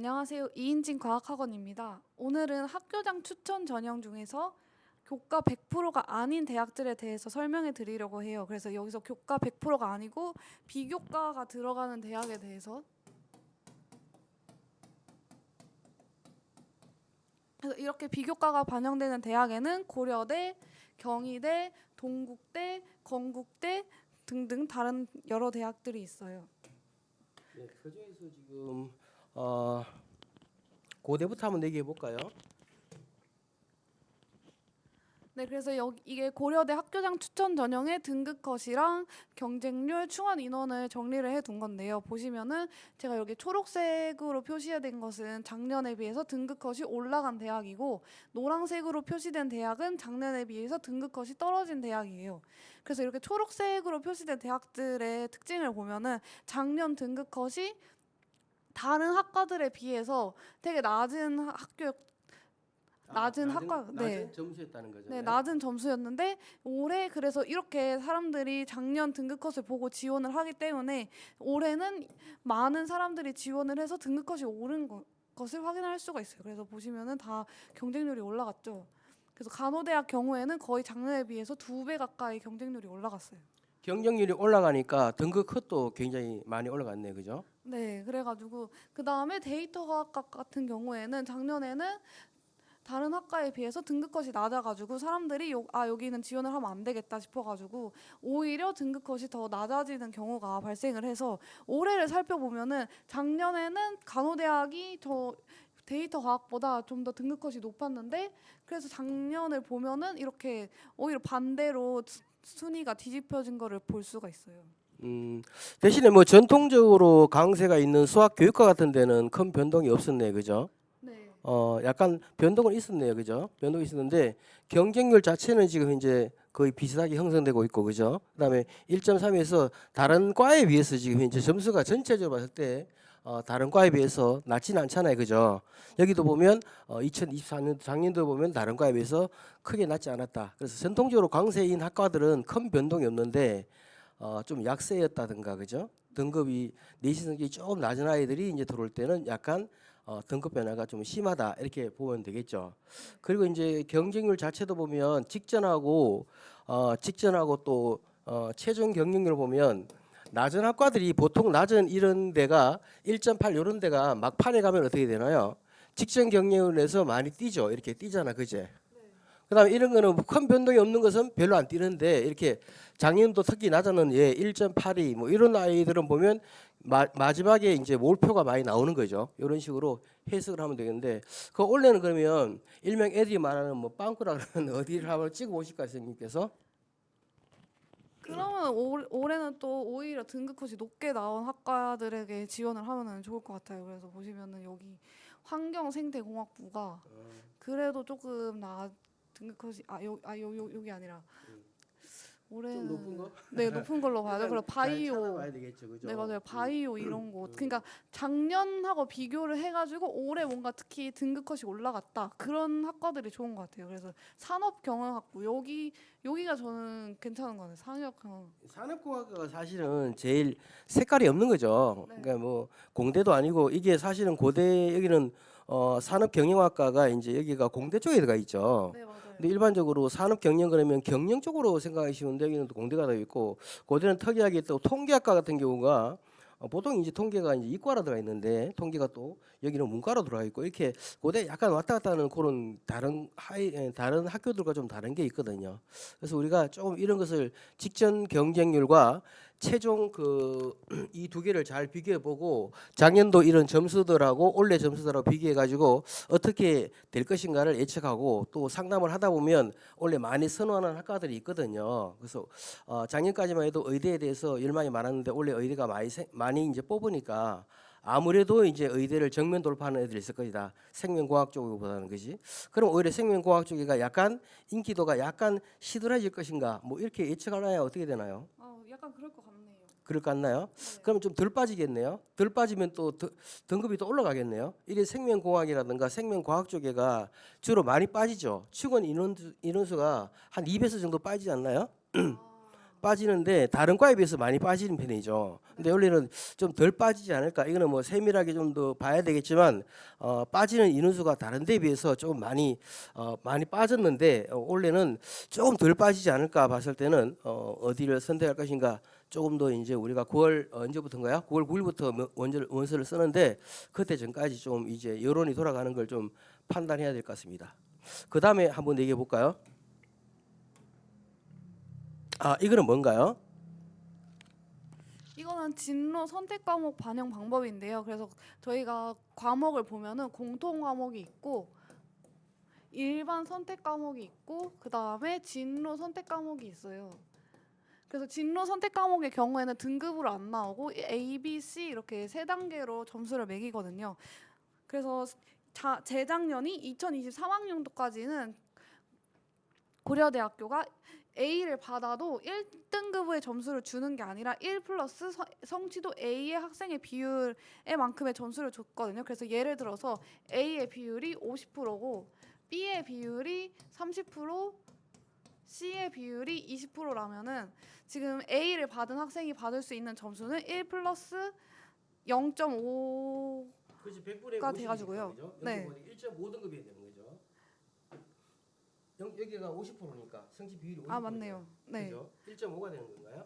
안녕하세요. 이인진 과학학원입니다. 오늘은 학교장 추천 전형 중에서 교과 100%가 아닌 대학들에 대해서 설명해 드리려고 해요. 그래서 여기서 교과 100%가 아니고 비교과가 들어가는 대학에 대해서 그래서 이렇게 비교과가 반영되는 대학에는 고려대, 경희대, 동국대, 건국대 등등 다른 여러 대학들이 있어요. 네, 그 중에서 지금 어, 고대부터 한번 얘기해 볼까요? 네, 그래서 여기 이게 고려대 학교장 추천 전형의 등급 컷이랑 경쟁률, 충원 인원을 정리를 해 둔 건데요. 보시면은 제가 여기 초록색으로 표시해 된 것은 작년에 비해서 등급 컷이 올라간 대학이고 노란색으로 표시된 대학은 작년에 비해서 등급 컷이 떨어진 대학이에요. 그래서 이렇게 초록색으로 표시된 대학들의 특징을 보면은 작년 등급 컷이 다른 학과들에 비해서 되게 낮은 학교 낮은 학과- 낮은 네. 점수였다는 거죠. 네, 낮은 점수였는데 올해 그래서 이렇게 사람들이 작년 등급 컷을 보고 지원을 하기 때문에 올해는 많은 사람들이 지원을 해서 등급 컷이 오른 거- 것을 확인할 수가 있어요. 그래서 보시면은 다 경쟁률이 올라갔죠. 그래서 간호대학 경우에는 거의 작년에 비해서 두 배 가까이 경쟁률이 올라갔어요. 경쟁률이 올라가니까 등급 컷도 굉장히 많이 올라갔네요, 그죠? 네, 그래가지고 그 다음에 데이터과학과 같은 경우에는 작년에는 다른 학과에 비해서 등급컷이 낮아가지고 사람들이 요, 아 여기는 지원을 하면 안 되겠다 싶어가지고 오히려 등급컷이 더 낮아지는 경우가 발생을 해서 올해를 살펴보면은 작년에는 간호대학이 더 데이터 과학보다 좀 더 등급컷이 높았는데 그래서 작년을 보면은 이렇게 오히려 반대로 수- 순위가 뒤집혀진 거를 볼 수가 있어요. 음, 대신에 뭐 전통적으로 강세가 있는 수학 교육과 같은 데는 큰 변동이 없었네요, 그죠? 네. 어, 약간 변동은 있었네요, 그죠? 변동이 있었는데 경쟁률 자체는 지금 이제 거의 비슷하게 형성되고 있고, 그죠? 그다음에 1.3에서 다른 과에 비해서 지금 현재 점수가 전체적으로 봤을 때 어, 다른 과에 비해서 낮지는 않잖아요, 그죠? 여기도 보면 어, 2024년 작년도 보면 다른 과에 비해서 크게 낮지 않았다. 그래서 전통적으로 강세인 학과들은 큰 변동이 없는데 어, 좀 약세였다든가, 그죠? 등급이 내신 성적이 조금 낮은 아이들이 이제 들어올 때는 약간 어, 등급 변화가 좀 심하다 이렇게 보면 되겠죠. 그리고 이제 경쟁률 자체도 보면 직전하고 어, 직전하고 또 어, 최종 경쟁률 보면 낮은 학과들이 보통 낮은 이런 데가 1.8 이런 데가 막판에 가면 어떻게 되나요? 직전 경쟁률에서 많이 뛰죠. 이렇게 뛰잖아, 그제? 그다음에 이런 거는 큰 변동이 없는 것은 별로 안 뛰는데 이렇게 작년도 특히 낮아는 예 1.82 뭐 이런 아이들은 보면 마, 마지막에 이제 몰표가 많이 나오는 거죠. 이런 식으로 해석을 하면 되겠는데 그 원래는 그러면 일명 애들이 말하는 뭐 빵꾸라 그러면 어디를 한번 찍어 보실까요, 선생님께서? 그러면 올, 올해는 또 오히려 등급컷이 높게 나온 학과들에게 지원을 하면은 좋을 것 같아요. 그래서 보시면은 여기 환경생태공학부가 그래도 조금 나 등급컷이 아요 아 요, 요, 여기 아니라 올해는 좀 높은 거? 네 높은 걸로 봐야죠. 그리고 바이오 찾아봐야 되겠죠, 그죠? 네 맞아요. 바이오 이런 곳. 음. 그러니까 작년하고 비교를 해가지고 올해 뭔가 특히 등급컷이 올라갔다 그런 학과들이 좋은 것 같아요. 그래서 산업 경영학부 여기 여기가 저는 괜찮은 것 같아요. 산업 경영. 산업공학과가 사실은 제일 색깔이 없는 거죠. 네. 그러니까 뭐 공대도 아니고 이게 사실은 고대 여기는 어, 산업경영학과가 이제 여기가 공대 쪽에 들어가 있죠. 네 맞아요. 근데 일반적으로 산업 경영 그러면 경영 쪽으로 생각하기 쉬운데 여기는 또 공대가 되어 있고 고대는 특이하게 또 통계학과 같은 경우가 어, 보통 이제 통계가 이제 이과로 들어가 있는데 통계가 또 여기는 문과로 들어가 있고 이렇게 고대 약간 왔다 갔다 하는 그런 다른 하이 에, 다른 학교들과 좀 다른 게 있거든요. 그래서 우리가 조금 이런 것을 직전 경쟁률과 최종 그 이 두 개를 잘 비교해 보고 작년도 이런 점수들하고 올해 점수들하고 비교해 가지고 어떻게 될 것인가를 예측하고 또 상담을 하다 보면 원래 많이 선호하는 학과들이 있거든요. 그래서 어, 작년까지만 해도 의대에 대해서 열망이 많았는데 올해 의대가 많이 생- 많이 이제 뽑으니까 아무래도 이제 의대를 정면 돌파하는 애들이 있을 것이다. 생명공학 쪽보다는 그지. 그럼 오히려 생명공학 쪽이가 약간 인기도가 약간 시들어질 것인가? 뭐 이렇게 예측하나요? 어떻게 되나요? 아 약간 그럴 것 같네요. 그럴 것 같나요? 네. 그러면 좀덜 빠지겠네요. 덜 빠지면 또 더- 등급이 또 올라가겠네요. 이게 생명공학이라든가 생명과학 쪽에가 주로 많이 빠지죠. 축원 인원 인원수가 한 2배수 정도 빠지지 않나요? 아, 빠지는데 다른 과에 비해서 많이 빠지는 편이죠. 근데 원래는 좀 덜 빠지지 않을까? 이거는 뭐 세밀하게 좀 더 봐야 되겠지만 어, 빠지는 인원수가 다른 데에 비해서 조금 많이 어, 많이 빠졌는데 어, 원래는 조금 덜 빠지지 않을까 봤을 때는 어, 어디를 선택할 것인가 조금 더 이제 우리가 9월 언제부터인가요? 9월 9일부터 원절 원서를 쓰는데 그때 전까지 좀 이제 여론이 돌아가는 걸 좀 판단해야 될 것 같습니다. 그 다음에 한번 얘기해 볼까요? 아 이거는 뭔가요? 이거는 진로 선택 과목 반영 방법인데요. 그래서 저희가 과목을 보면은 공통 과목이 있고 일반 선택 과목이 있고 그 다음에 진로 선택 과목이 있어요. 그래서 진로 선택 과목의 경우에는 등급으로 안 나오고 A, B, C 이렇게 세 단계로 점수를 매기거든요. 그래서 자, 재작년이 2023학년도까지는 고려대학교가 A를 받아도 1등급의 점수를 주는 게 아니라 1 플러스 서- 성취도 A의 학생의 비율에 만큼의 점수를 줬거든요. 그래서 예를 들어서 A의 비율이 50%고 B의 비율이 30%, C의 비율이 20%라면은 지금 A를 받은 학생이 받을 수 있는 점수는 1 플러스 0.5 그렇지 100분의 가 돼가지고요. 네. 1.5등급이 되는. 영, 여기가 50%니까 성취 비율이 50%. 아 맞네요. 네. 그죠? 1.5가 되는 건가요?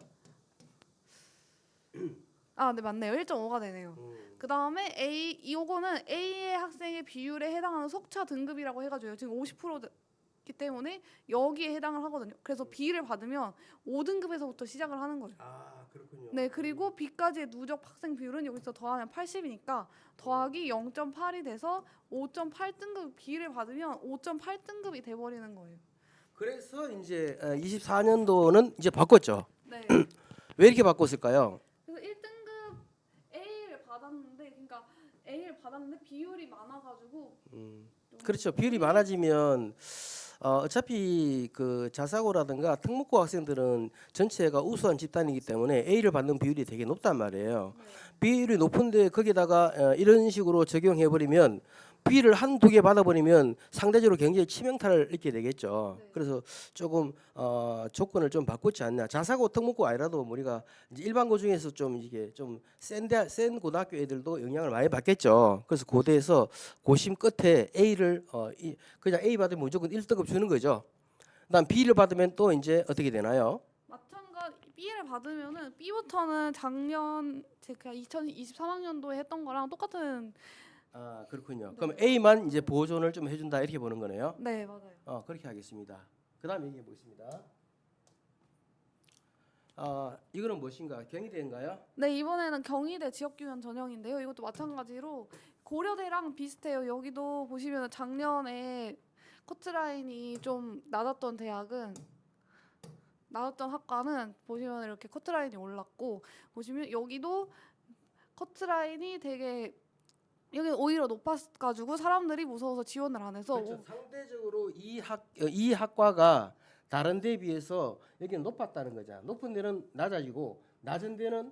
아, 네 맞네요. 1.5가 되네요. 음. 그 다음에 A 이거는 A의 학생의 비율에 해당하는 속차 등급이라고 해가지고 지금 50% 기 때문에 여기에 해당을 하거든요. 그래서 B를 받으면 5등급에서부터 시작을 하는 거예요. 아 그렇군요. 네 그리고 B까지의 누적 학생 비율은 여기서 더하면 80이니까 더하기 0.8이 돼서 5.8등급 B를 받으면 5.8등급이 돼 버리는 거예요. 그래서 이제 24년도는 이제 바꿨죠. 네. 왜 이렇게 바꿨을까요? 그래서 1등급 A를 받았는데 그러니까 A를 받았는데 비율이 많아 가지고 음, 그렇죠. 비율이 많아지면 어, 어차피 그 자사고라든가 특목고 학생들은 전체가 우수한 집단이기 때문에 A를 받는 비율이 되게 높단 말이에요. 네. 비율이 높은데 거기다가 어, 이런 식으로 적용해 버리면 B를 한두 개 받아버리면 상대적으로 굉장히 치명타를 입게 되겠죠. 네. 그래서 조금 어, 조건을 좀 바꿨지 않냐. 자사고 특목고 아니라도 우리가 이제 일반고 중에서 좀 이게 좀센센 고등학교 애들도 영향을 많이 받겠죠. 그래서 고대에서 고심 끝에 A를 어, 이, 그냥 A 받으면 무조건 1등급 주는 거죠. 그다음 B를 받으면 또 이제 어떻게 되나요? 마찬가지 B를 받으면은 B부터는 작년 제가 2023학년도에 했던 거랑 똑같은 아 그렇군요. 네. 그럼 A만 이제 보존을 좀 해준다 이렇게 보는 거네요. 네 맞아요. 어 그렇게 하겠습니다. 그다음 얘기해 보겠습니다. 아 이거는 무엇인가 경희대인가요? 네 이번에는 경희대 지역규현 전형인데요. 이것도 마찬가지로 고려대랑 비슷해요. 여기도 보시면 작년에 커트라인이 좀 낮았던 대학은 낮았던 학과는 보시면 이렇게 커트라인이 올랐고 보시면 여기도 커트라인이 되게 여기 오히려 높아가지고 사람들이 무서워서 지원을 안 해서 그렇죠. 상대적으로 이학 어, 이 학과가 다른 데에 비해서 여기는 높았다는 거죠. 높은 데는 낮아지고 낮은 데는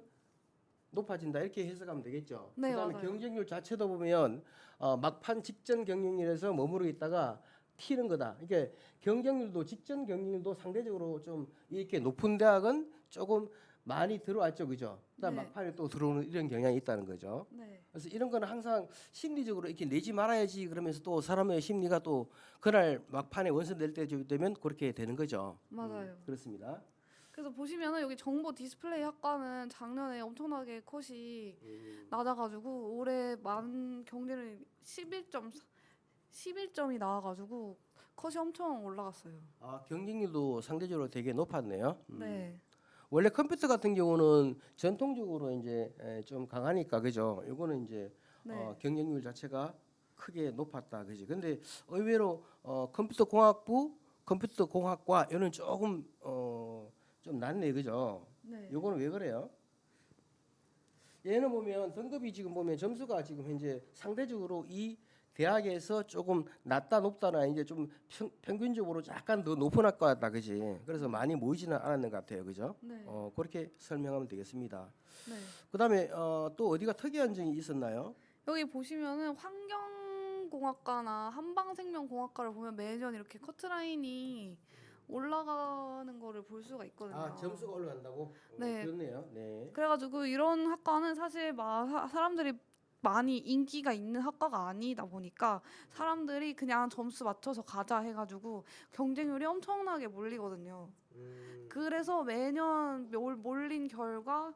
높아진다 이렇게 해석하면 되겠죠. 네, 그다음에 맞아요. 경쟁률 자체도 보면 어, 막판 직전 경쟁률에서 머무르고 있다가 튀는 거다. 이게 경쟁률도 직전 경쟁률도 상대적으로 좀 이렇게 높은 대학은 조금 많이 들어왔죠, 그죠? 그다음 네. 막판에 또 들어오는 이런 경향이 있다는 거죠. 네. 그래서 이런 거는 항상 심리적으로 이렇게 내지 말아야지 그러면서 또 사람의 심리가 또 그날 막판에 낼때 되면 그렇게 되는 거죠. 맞아요. 음, 그렇습니다. 그래서 보시면은 여기 정보 디스플레이 학과는 작년에 엄청나게 컷이 음. 낮아가지고 올해 만 경제를 11점 11점이 나와가지고 컷이 엄청 올라갔어요. 아 경쟁률도 상대적으로 되게 높았네요. 음. 네. 원래 컴퓨터 같은 경우는 전통적으로 이제 에, 좀 강하니까 그죠. 이거는 이제 네. 어, 경쟁률 자체가 크게 높았다 그지. 근데 의외로 어, 컴퓨터 공학부, 컴퓨터 공학과 이는 조금 어, 좀 낮네 그죠. 네. 요거는 왜 그래요? 얘는 보면 등급이 지금 보면 점수가 지금 현재 상대적으로 이 대학에서 조금 낮다 높다나 이제 좀 평, 평균적으로 약간 더 높은 학과다 그지 그래서 많이 모이지는 않았는 것 같아요 그죠 네. 어 그렇게 설명하면 되겠습니다 네. 그다음에 어, 또 어디가 특이한 점이 있었나요 여기 보시면은 환경공학과나 한방생명공학과를 보면 매년 이렇게 커트라인이 올라가는 거를 볼 수가 있거든요. 아 점수가 올라간다고? 어, 네. 그렇네요. 네. 그래가지고 이런 학과는 사실 막 사- 사람들이 많이 인기가 있는 학과가 아니다 보니까 사람들이 그냥 점수 맞춰서 가자 해가지고 경쟁률이 엄청나게 몰리거든요. 음, 그래서 매년 몰, 몰린 결과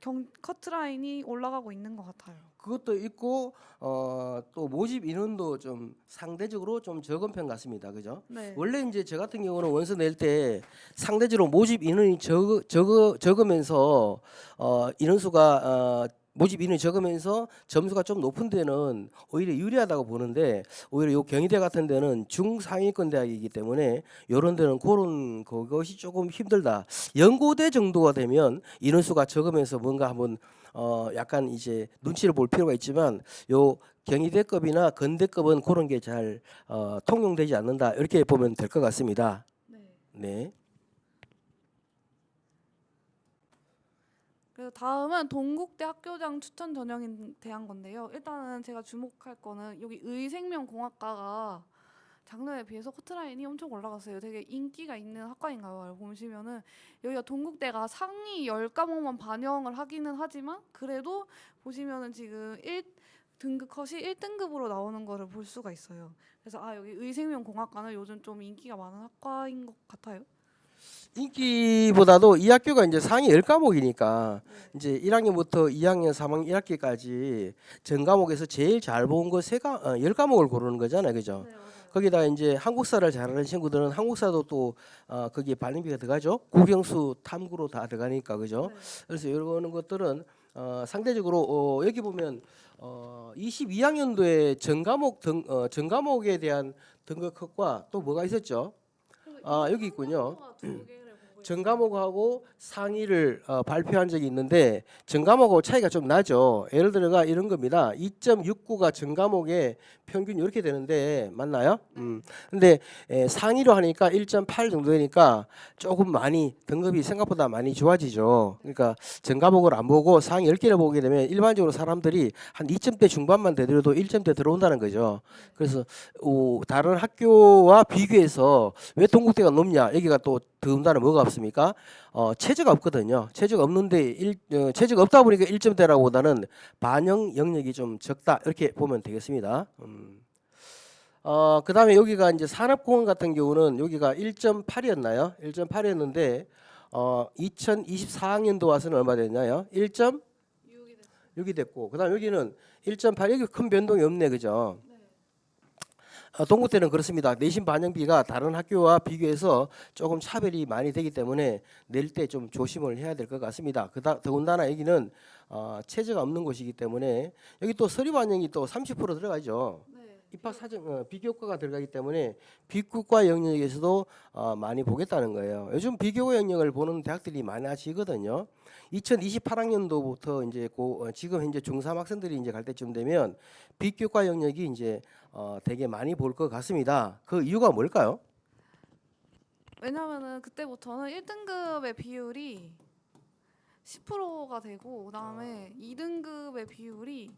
경, 커트라인이 올라가고 있는 것 같아요. 그것도 있고 어, 또 모집 인원도 좀 상대적으로 좀 적은 편 같습니다. 그죠? 네. 원래 이제 저 같은 경우는 원서 낼 때 상대적으로 모집 인원이 적, 적, 적으면서 어, 인원수가 어, 모집 인원이 적으면서 점수가 좀 높은 데는 오히려 유리하다고 보는데 오히려 요 경희대 같은 데는 중상위권 대학이기 때문에 요런 데는 그런 그것이 조금 힘들다. 연고대 정도가 되면 인원수가 적으면서 뭔가 한번 어 약간 이제 눈치를 볼 필요가 있지만 요 경희대급이나 건대급은 그런 게 잘 어, 통용되지 않는다 이렇게 보면 될 것 같습니다. 네. 네. 그래서 다음은 동국대 학교장 추천 전형에 대한 건데요. 일단은 제가 주목할 거는 여기 의생명공학과가 작년에 비해서 커트라인이 엄청 올라갔어요. 되게 인기가 있는 학과인가요? 보시면은 여기가 동국대가 상위 10과목만 반영을 하기는 하지만 그래도 보시면은 지금 1 등급 컷이 1등급으로 나오는 거를 볼 수가 있어요. 그래서 아 여기 의생명공학과는 요즘 좀 인기가 많은 학과인 것 같아요. 인기보다도 이 학교가 이제 상위 10과목이니까 이제 1학년부터 2학년, 3학년 1학기까지 전 과목에서 제일 잘 본 거 세 과, 어, 10과목을 고르는 거잖아요. 그죠? 네. 거기다 이제 한국사를 잘하는 친구들은 한국사도 또 어, 거기에 발림비가 들어가죠. 국영수 탐구로 다 들어가니까 그죠? 네. 그래서 이런 것들은 어, 상대적으로 어, 여기 보면 어, 22학년도에 전 과목 등 어, 전 과목에 대한 등급 컷과 또 뭐가 있었죠? 아, 여기 있군요. 전 과목하고 상위를 어, 발표한 적이 있는데 전 과목하고 차이가 좀 나죠. 예를 들어가 이런 겁니다. 2.69가 전 과목의 평균 이렇게 되는데 맞나요? 음. 근데 에, 상위로 하니까 1.8 정도 되니까 조금 많이 등급이 생각보다 많이 좋아지죠. 그러니까 전 과목을 안 보고 상위 10개를 보게 되면 일반적으로 사람들이 한 2점대 중반만 되더라도 1점대 들어온다는 거죠. 그래서 오, 다른 학교와 비교해서 왜 동국대가 높냐? 여기가 또 더군다나 뭐가 없 습니까? 어, 체제가 없거든요. 체제가 없는데 일, 어, 체제가 없다 보니까 1점대라고보다는 반영 영역이 좀 적다 이렇게 보면 되겠습니다. 음. 어, 그 다음에 여기가 이제 산업공원 같은 경우는 여기가 1.8이었나요? 1.8이었는데 어, 2024학년도 와서는 얼마 됐나요? 1점 유혹이 됐어요. 여기 됐고 그 다음 여기는 1.8 여기 큰 변동이 없네 그죠? 네. 어, 동구대는 그렇습니다. 내신 반영비가 다른 학교와 비교해서 조금 차별이 많이 되기 때문에 낼 때 좀 조심을 해야 될 것 같습니다. 그다 더군다나 여기는 어, 체제가 없는 곳이기 때문에 여기 또 서류 반영이 또 30% 들어가죠. 네. 입학 사정 어, 비교과가 들어가기 때문에 비교과 영역에서도 어, 많이 보겠다는 거예요. 요즘 비교과 영역을 보는 대학들이 많아지거든요. 2028학년도부터 이제 고, 어, 지금 현재 중3 학생들이 이제 갈 때쯤 되면 비교과 영역이 이제 어, 되게 많이 볼 것 같습니다. 그 이유가 뭘까요? 왜냐면은 그때부터는 1등급의 비율이 10%가 되고 그다음에 2등급의 비율이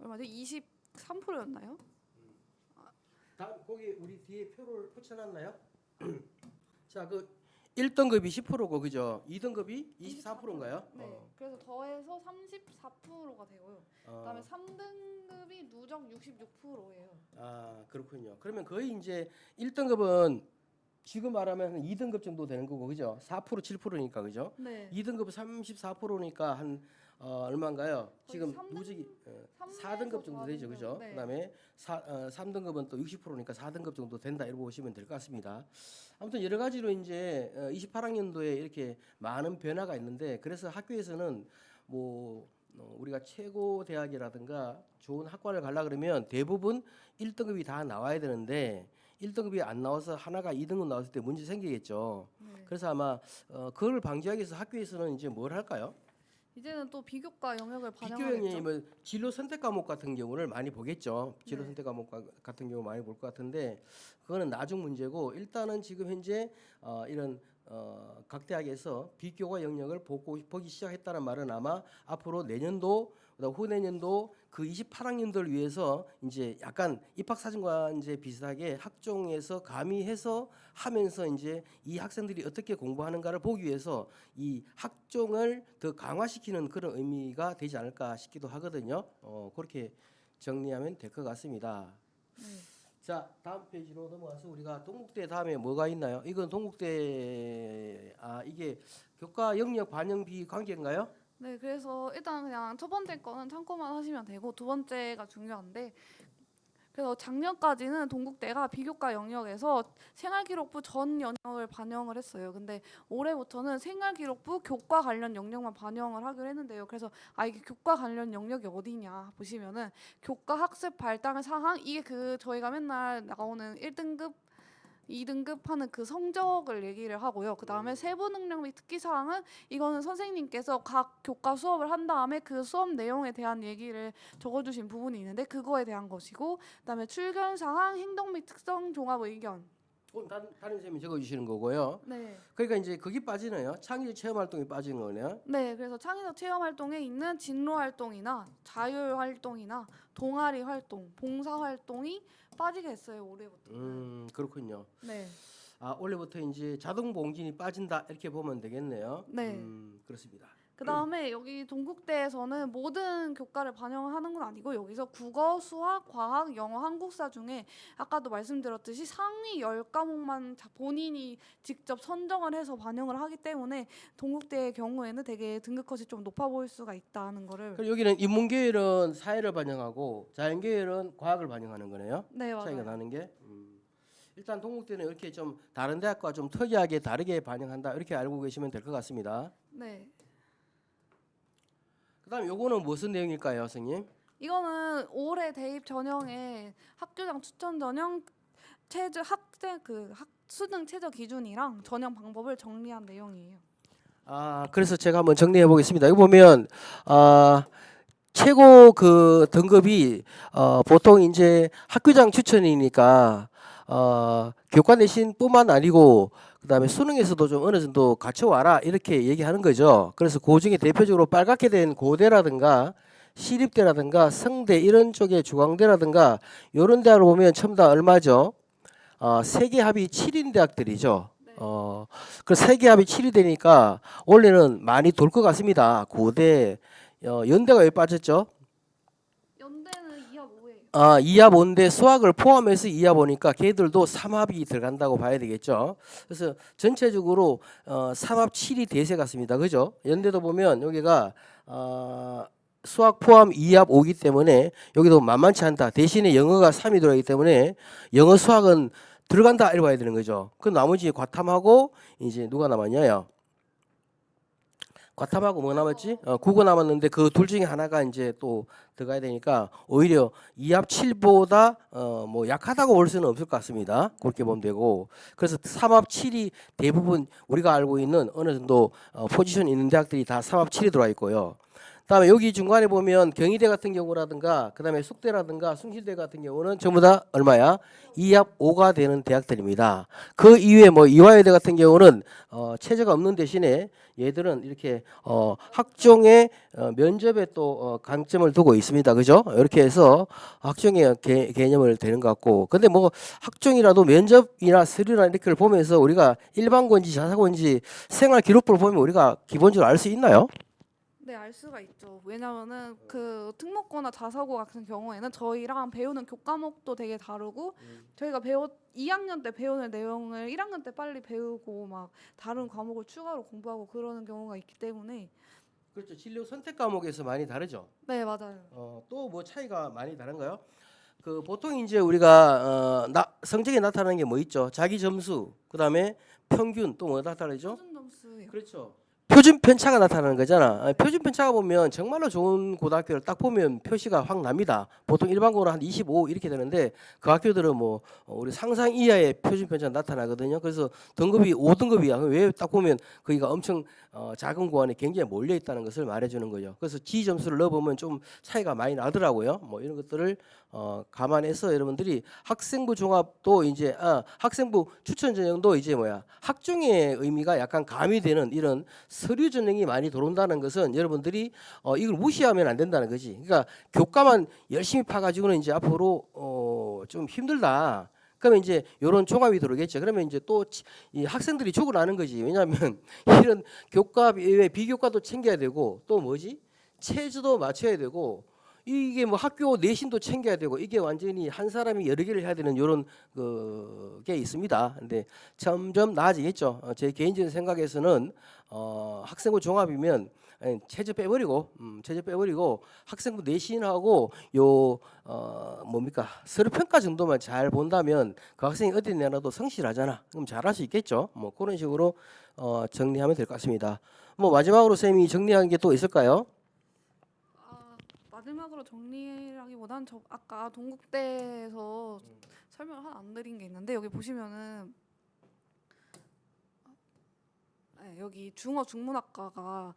얼마죠? 23%였나요? 다음 거기 우리 뒤에 표를 붙여놨나요? 자, 그 1등급이 10%고 그죠? 2등급이 24%인가요? 네. 그래서 더해서 34%가 되고요. 그다음에 3등급이 누적 66%예요. 아 그렇군요. 그러면 거의 이제 1등급은 지금 말하면 한 2등급 정도 되는 거고 그죠? 4% 7%니까 그죠? 네. 2등급 34%니까 한 어, 얼마인가요? 지금 삼등- 누적이 어, 삼에서 4등급 정도 되죠, 그죠? 네. 그다음에 사, 어, 3등급은 또 60%니까 4등급 정도 된다 이렇게 보시면 될 것 같습니다. 아무튼 여러 가지로 이제 어, 28학년도에 이렇게 많은 변화가 있는데 그래서 학교에서는 뭐 어, 우리가 최고 대학이라든가 좋은 학과를 가려 그러면 대부분 1등급이 다 나와야 되는데 1등급이 안 나와서 하나가 2등급 나왔을 때 문제 생기겠죠. 네. 그래서 아마 어, 그걸 방지하기 위해서 학교에서는 이제 뭘 할까요? 이제는 또 비교과 영역을 반영하겠죠. 영역이면 진로 선택 과목 같은 경우를 많이 보겠죠. 진로 네. 선택 과목 과- 같은 경우 많이 볼 것 같은데 그거는 나중 문제고 일단은 지금 현재 어, 이런 어, 각 대학에서 비교과 영역을 보고 보기 시작했다는 말은 아마 앞으로 내년도 그다음 후내년도 그 28학년들 위해서 이제 약간 입학 사진과 이제 비슷하게 학종에서 가미해서 하면서 이제 이 학생들이 어떻게 공부하는가를 보기 위해서 이 학종을 더 강화시키는 그런 의미가 되지 않을까 싶기도 하거든요. 어, 그렇게 정리하면 될 것 같습니다. 네. 자 다음 페이지로 넘어가서 우리가 동국대 다음에 뭐가 있나요? 이건 동국대 아 이게 교과 영역 반영비 관계인가요? 네, 그래서 일단 그냥 첫 번째 거는 참고만 하시면 되고 두 번째가 중요한데 그래서 작년까지는 동국대가 비교과 영역에서 생활기록부 전 영역을 반영을 했어요. 근데 올해부터는 생활기록부 교과 관련 영역만 반영을 하기로 했는데요. 그래서 아 이게 교과 관련 영역이 어디냐 보시면은 교과 학습 발달 사항 이게 그 저희가 맨날 나오는 1등급 2등급 하는 그 성적을 얘기를 하고요. 그 다음에 세부 능력 및 특기 사항은 이거는 선생님께서 각 교과 수업을 한 다음에 그 수업 내용에 대한 얘기를 적어주신 부분이 있는데 그거에 대한 것이고 그다음에 출결 사항, 행동 및 특성 종합 의견. 그건 다른 다른 쌤이 적어주시는 거고요. 네. 그러니까 이제 거기 빠지네요. 창의적 체험 활동이 빠지는 거네요. 네, 그래서 창의적 체험 활동에 있는 진로 활동이나 자율 활동이나 동아리 활동, 봉사 활동이 빠지게 했어요 올해부터. 음 그렇군요. 네. 아 올해부터 이제 자동 봉진이 빠진다 이렇게 보면 되겠네요. 네. 음, 그렇습니다. 그 다음에 여기 동국대에서는 모든 교과를 반영하는 건 아니고 여기서 국어, 수학, 과학, 영어, 한국사 중에 아까도 말씀드렸듯이 상위 10과목만 본인이 직접 선정을 해서 반영을 하기 때문에 동국대의 경우에는 되게 등급컷이 좀 높아 보일 수가 있다는 거를 그리고 여기는 인문계열은 사회를 반영하고 자연계열은 과학을 반영하는 거네요. 네 차이가 맞아요. 나는 게. 음. 일단 동국대는 이렇게 좀 다른 대학과 좀 특이하게 다르게 반영한다 이렇게 알고 계시면 될 것 같습니다. 네. 그다음 요거는 무슨 내용일까요, 선생님? 이거는 올해 대입 전형에 학교장 추천 전형 최저 학생 그 학, 수능 최저 기준이랑 전형 방법을 정리한 내용이에요. 아, 그래서 제가 한번 정리해 보겠습니다. 여기 보면 아 최고 그 등급이 어, 보통 이제 학교장 추천이니까 어, 교과 내신뿐만 아니고 그다음에 수능에서도 좀 어느 정도 갖춰 와라 이렇게 얘기하는 거죠. 그래서 그 중에 대표적으로 빨갛게 된 고대라든가 시립대라든가 성대 이런 쪽의 주광대라든가 이런 대학을 보면 전부 다 얼마죠? 어, 세계 합이 7인 대학들이죠. 어, 그 세계 합이 7이 되니까 원래는 많이 돌 것 같습니다. 고대 어, 연대가 왜 빠졌죠? 연대는 2합 5예요. 아, 2합 5인데 수학을 포함해서 2합 보니까 걔들도 3합이 들어간다고 봐야 되겠죠. 그래서 전체적으로 어, 3합 7이 대세 같습니다. 그죠? 연대도 보면 여기가 어, 수학 포함 2합 5기 때문에 여기도 만만치 않다. 대신에 영어가 3이 들어가기 때문에 영어 수학은 들어간다 이렇게 봐야 되는 거죠. 그 나머지 과탐하고 이제 누가 남았냐요? 과탐하고 뭐 남았지? 어, 국어 남았는데 그 둘 중에 하나가 이제 또 들어가야 되니까 오히려 2합 7보다 어, 뭐 약하다고 볼 수는 없을 것 같습니다. 그렇게 보면 되고 그래서 3합 7이 대부분 우리가 알고 있는 어느 정도 어, 포지션 있는 대학들이 다 3합 7이 들어와 있고요. 그다음에 여기 중간에 보면 경희대 같은 경우라든가 그다음에 숙대라든가 숭실대 같은 경우는 전부 다 얼마야? 2합 5가 되는 대학들입니다. 그 이외에 뭐 이화여대 같은 경우는 어, 체제가 없는 대신에 얘들은 이렇게 어, 학종의 어, 면접에 또 어, 강점을 두고 있습니다. 그죠? 이렇게 해서 학종의 개, 개념을 되는 것 같고 근데 뭐 학종이라도 면접이나 서류나 이렇게를 보면서 우리가 일반고인지 자사고인지 생활 기록부를 보면 우리가 기본적으로 알 수 있나요? 네, 알 수가 있죠. 왜냐면은 그 특목고나 자사고 같은 경우에는 저희랑 배우는 교과목도 되게 다르고 저희가 배웠 2학년 때 배우는 내용을 1학년 때 빨리 배우고 막 다른 과목을 추가로 공부하고 그러는 경우가 있기 때문에 그렇죠. 진로 선택 과목에서 많이 다르죠. 네, 맞아요. 어, 또 뭐 차이가 많이 다른가요? 그 보통 이제 우리가 어, 나, 성적에 나타나는 게 뭐 있죠? 자기 점수, 그다음에 평균 또 뭐 나타나죠? 수준 점수요. 그렇죠. 표준 편차가 나타나는 거잖아. 아, 표준 편차가 보면 정말로 좋은 고등학교를 딱 보면 표시가 확 납니다. 보통 일반고는 한 25 이렇게 되는데 그 학교들은 뭐 어, 우리 상상 이하의 표준 편차가 나타나거든요. 그래서 등급이 5등급이야. 왜 딱 보면 거기가 엄청 어, 작은 고 안에 굉장히 몰려 있다는 것을 말해주는 거죠. 그래서 G 점수를 넣어보면 좀 차이가 많이 나더라고요. 뭐 이런 것들을 어, 감안해서 여러분들이 학생부 종합도 이제 아, 학생부 추천 전형도 이제 뭐야 학종의 의미가 약간 가미되는 이런 서류 전형이 많이 들어온다는 것은 여러분들이 어, 이걸 무시하면 안 된다는 거지. 그러니까 교과만 열심히 파가지고는 이제 앞으로 어, 좀 힘들다. 그러면 이제 이런 종합이 들어오겠죠. 그러면 이제 또 이 학생들이 죽어나는 거지. 왜냐하면 이런 교과 외에 비교과도 챙겨야 되고 또 뭐지 체주도 맞춰야 되고 이게 뭐 학교 내신도 챙겨야 되고 이게 완전히 한 사람이 여러 개를 해야 되는 이런 그게 있습니다. 근데 점점 나아지겠죠. 어, 제 개인적인 생각에서는 어, 학생부 종합이면 체제 빼버리고 음, 체제 빼버리고 학생부 내신하고 요 어, 뭡니까 서류 평가 정도만 잘 본다면 그 학생이 어디 내놔도 성실하잖아. 그럼 잘할 수 있겠죠. 뭐 그런 식으로 어, 정리하면 될 것 같습니다. 뭐 마지막으로 쌤이 정리한 게 또 있을까요? 아, 마지막으로 정리라기보단 저 아까 동국대에서 설명을 하나 안 드린 게 있는데 여기 보시면은 네, 여기 중어 중문학과가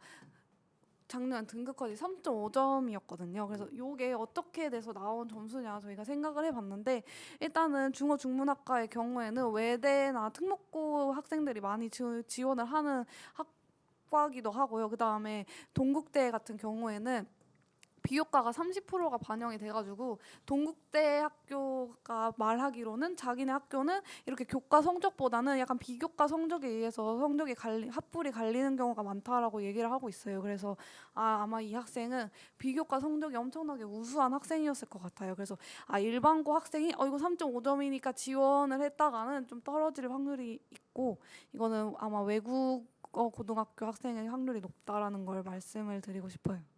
작년 등급까지 3.5점이었거든요. 그래서 요게 어떻게 돼서 나온 점수냐 저희가 생각을 해봤는데 일단은 중어 중문학과의 경우에는 외대나 특목고 학생들이 많이 지, 지원을 하는 학과기도 하고요. 그 다음에 동국대 같은 경우에는 비교과가 30%가 반영이 돼가지고 동국대 학교가 말하기로는 자기네 학교는 이렇게 교과 성적보다는 약간 비교과 성적에 의해서 성적이 갈리 합불이 갈리는 경우가 많다라고 얘기를 하고 있어요. 그래서 아 아마 이 학생은 비교과 성적이 엄청나게 우수한 학생이었을 것 같아요. 그래서 아 일반고 학생이 어 이거 3.5점이니까 지원을 했다가는 좀 떨어질 확률이 있고 이거는 아마 외국어 고등학교 학생의 확률이 높다라는 걸 말씀을 드리고 싶어요.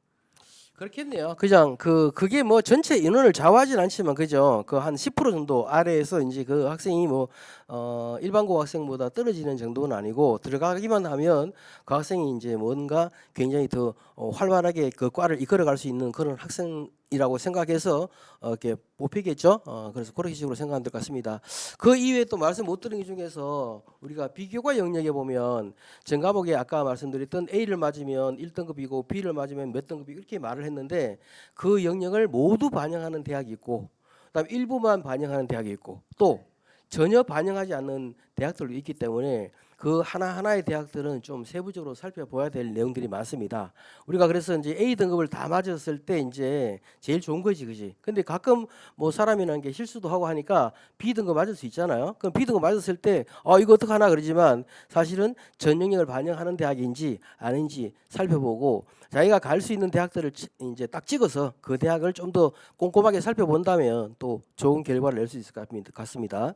그렇겠네요. 그냥 그 그게 뭐 전체 인원을 좌우하진 않지만 그죠. 그 한 10% 정도 아래에서 이제 그 학생이 뭐 어 일반고 학생보다 떨어지는 정도는 아니고 들어가기만 하면 그 학생이 이제 뭔가 굉장히 더 어, 활발하게 그 과를 이끌어갈 수 있는 그런 학생 이라고 생각해서 어, 이렇게 뽑히겠죠. 어, 그래서 그런 식으로 생각하면 될 것 같습니다. 그 이외에 또 말씀 못 드린 것 중에서 우리가 비교과 영역에 보면 전과목에 아까 말씀드렸던 A를 맞으면 1등급이고 B를 맞으면 몇 등급이 이렇게 말을 했는데 그 영역을 모두 반영하는 대학이 있고 그다음 일부만 반영하는 대학이 있고 또 전혀 반영하지 않는 대학들도 있기 때문에 그 하나하나의 대학들은 좀 세부적으로 살펴봐야 될 내용들이 많습니다. 우리가 그래서 이제 A 등급을 다 맞았을 때 이제 제일 좋은 거지, 그지? 근데 가끔 뭐 사람이라는 게 실수도 하고 하니까 B 등급 맞을 수 있잖아요. 그럼 B 등급 맞았을 때, 어, 이거 어떡하나 그러지만 사실은 전 영역을 반영하는 대학인지 아닌지 살펴보고 자기가 갈 수 있는 대학들을 치- 이제 딱 찍어서 그 대학을 좀 더 꼼꼼하게 살펴본다면 또 좋은 결과를 낼 수 있을 것 같습니다.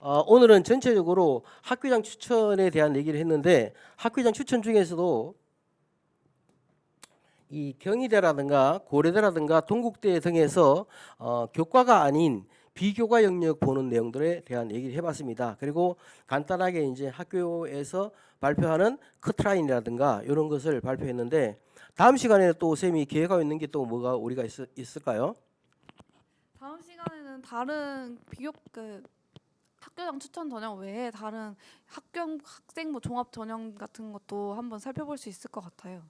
어, 오늘은 전체적으로 학교장 추천에 대한 얘기를 했는데 학교장 추천 중에서도 이 경희대라든가 고려대라든가 동국대 등에서 어, 교과가 아닌 비교과 영역 보는 내용들에 대한 얘기를 해봤습니다. 그리고 간단하게 이제 학교에서 발표하는 커트라인이라든가 이런 것을 발표했는데 다음 시간에 또 쌤이 계획하고 있는 게 또 뭐가 우리가 있, 있을까요? 다음 시간에는 다른 비교 그 학교장 추천 전형 외에 다른 학교 학생부 종합 전형 같은 것도 한번 살펴볼 수 있을 것 같아요.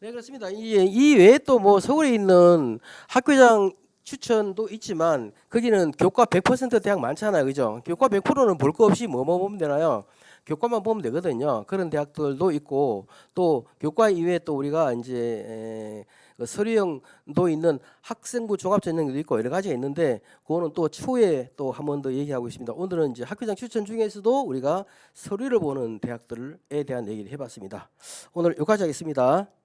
네 그렇습니다. 이, 이 외에 또 뭐 서울에 있는 학교장 추천도 있지만 거기는 교과 100% 대학 많잖아요, 그죠? 교과 100%는 볼 거 없이 뭐뭐 보면 되나요? 교과만 보면 되거든요. 그런 대학들도 있고 또 교과 이외에 또 우리가 이제 에, 그 서류형도 있는 학생부 종합 전형도 있고 여러 가지가 있는데 그거는 또 추후에 또 한 번 더 얘기하고 있습니다. 오늘은 이제 학교장 추천 중에서도 우리가 서류를 보는 대학들에 대한 얘기를 해봤습니다. 오늘 여기까지 하겠습니다.